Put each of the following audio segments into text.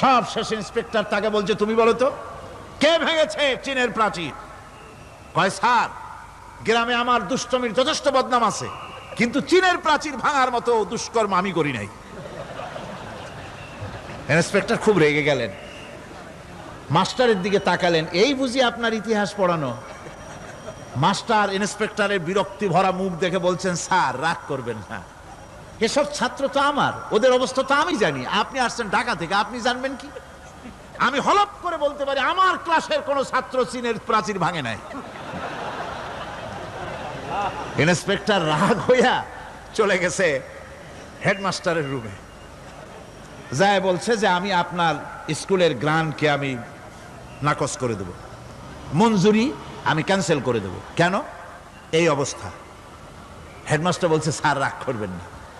সব শেষ ইন্সপেক্টর তাকে বলছে, তুমি বলো তো, কে ভেঙেছে চীনের প্রাচীর? কয়, স্যার, গ্রামে আমার দুষ্টমির যথেষ্ট বদনাম আছে, কিন্তু চীনের প্রাচীর ভাঙার মতো দুষ্কর্ম আমি করি নাই। ইন্সপেক্টর খুব রেগে গেলেন। মাস্টারের দিকে তাকালেন, এই বুঝি আপনার ইতিহাস পড়ানো? মাস্টার ইন্সপেক্টরের বিরক্তি ভরা মুখ দেখে বলছেন, স্যার, রাগ করবেন না। এসব ছাত্র তো আমার, ওদের অবস্থা তো আমি জানি। আপনি আসছেন ঢাকা থেকে, আপনি জানবেন কি? আমি হলপ করে বলতে পারি, আমার ক্লাসের কোনো ছাত্র চীনের প্রাচীর ভাঙে নাই। ইন্সপেক্টর রাগ হইয়া চলে গেছে হেডমাস্টারের রুমে। যায় বলছে যে, আমি আপনার স্কুলের গ্রান্টকে আমি নাকচ করে দেব। মঞ্জুরি আমি ক্যান্সেল করে দেব। কেন? এই অবস্থা। হেডমাস্টার বলছে, স্যার, রাগ করবেন না।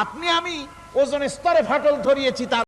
আপনি আমি ওজনের স্তরে ফাটল ধরিয়েছি তার